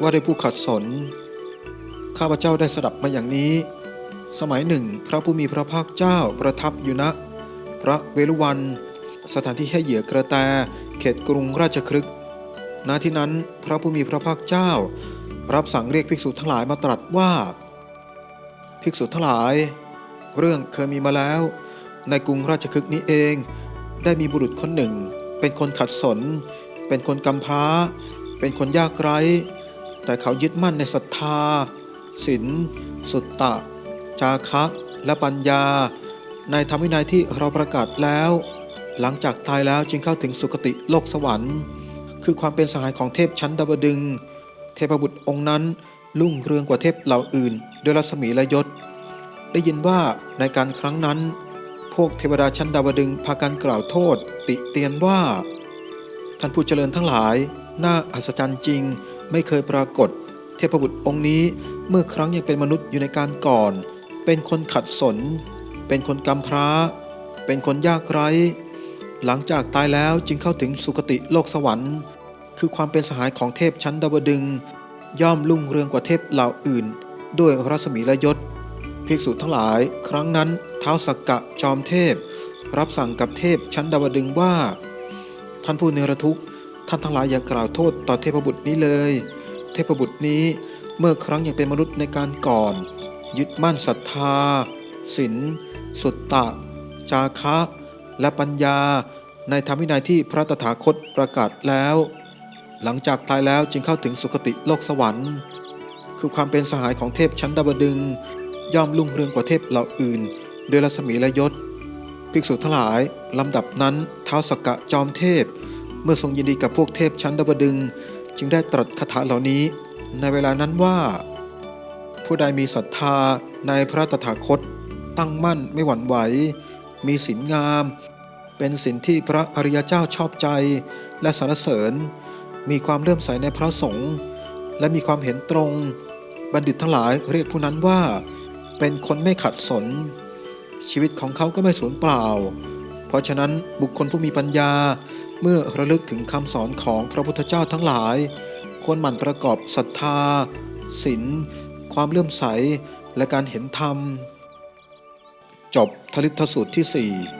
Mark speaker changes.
Speaker 1: ว่าได้ผู้ขัดสน ข้าพเจ้าได้สดับมาอย่างนี้ สมัยหนึ่ง พระผู้มีพระภาคเจ้าประทับอยู่ณพระเวฬุวัน สถานที่ให้เหยื่อกระแต เขตกรุงราชครึกณที่นั้นพระผู้มีพระภาคเจ้า รับสั่งเรียกภิกษุทั้งหลายมาตรัสว่า ภิกษุทั้งหลาย เรื่องเคยมีมาแล้ว ในกรุงราชครึกนี้เอง ได้มีบุรุษคนหนึ่ง เป็นคนขัดสน เป็นคนกำพร้า เป็นคนยากไร้ แต่เขายึดมั่นในศรัทธาศีลสุตตะ จาคะ และปัญญา ในธรรมวินัยที่เราประกาศแล้ว หลังจากตายแล้วจึงเข้าถึงสุคติโลกสวรรค์ คือความเป็นสหายของเทพชั้นดาวดึง เทพบุตรองค์นั้นรุ่งเรืองกว่าเทพเหล่าอื่นด้วยรัศมีและยศ ได้ยินว่าในการครั้งนั้น พวกเทวดาชั้นดาวดึงพากันกล่าวโทษ ติเตียนว่า ท่านผู้เจริญทั้งหลาย น่าอัศจรรย์จริง ไม่เคยปรากฏ เทพบุตรองค์นี้เมื่อครั้งยังเป็นมนุษย์อยู่ในการก่อน เป็นคนขัดสน เป็นคนกำพร้า เป็นคนยากไร้ หลังจากตายแล้วจึงเข้าถึงสุคติโลกสวรรค์ คือความเป็นสหายของเทพชั้นดาวดึง ย่อมรุ่งเรืองกว่าเทพเหล่าอื่น ด้วยรัศมีและยศภิกษุทั้งหลาย ครั้งนั้นเท้าสักกะจอมเทพ รับสั่งกับเทพชั้นดาวดึงว่า ท่านผู้เนรทุกข์ ท่านทั้งหลายอย่ากล่าวโทษต่อเทพบุตรนี้เลย เทพบุตรนี้เมื่อครั้งยังเป็นมนุษย์ในการก่อน ยึดมั่นศรัทธาศีลสุตตะ จาคะ และปัญญา ในธรรมวินัยที่พระตถาคตประกาศแล้ว หลังจากตายแล้วจึงเข้าถึงสุคติโลกสวรรค์ คือความเป็นสหายของเทพชั้นดาวดึง ย่อมรุ่งเรืองกว่าเทพเหล่าอื่นด้วยรัศมีและยศ ภิกษุทั้งหลายลำดับนั้นเท้าสกกะจอมเทพ เมื่อทรงยินดีกับพวกเทพชั้นดาวดึง จึงได้ตรัสคาถาเหล่านี้ ในเวลานั้นว่า ผู้ใดมีศรัทธาในพระตถาคต ตั้งมั่นไม่หวั่นไหว มีศีลงาม เป็นศีลที่พระอริยเจ้าชอบใจและสรรเสริญ มีความเลื่อมใสในพระสงฆ์และมีความเห็นตรง บัณฑิตทั้งหลายเรียกผู้นั้นว่า เป็นคนไม่ขัดสน ชีวิตของเขาก็ไม่สูญเปล่า เพราะฉะนั้นบุคคลผู้มีปัญญา เมื่อระลึกถึงคำสอนของพระพุทธเจ้าทั้งหลาย ควรหมั่นประกอบศรัทธาศีลความเลื่อมใสและการเห็นธรรม จบทลิตสูตรที่ 4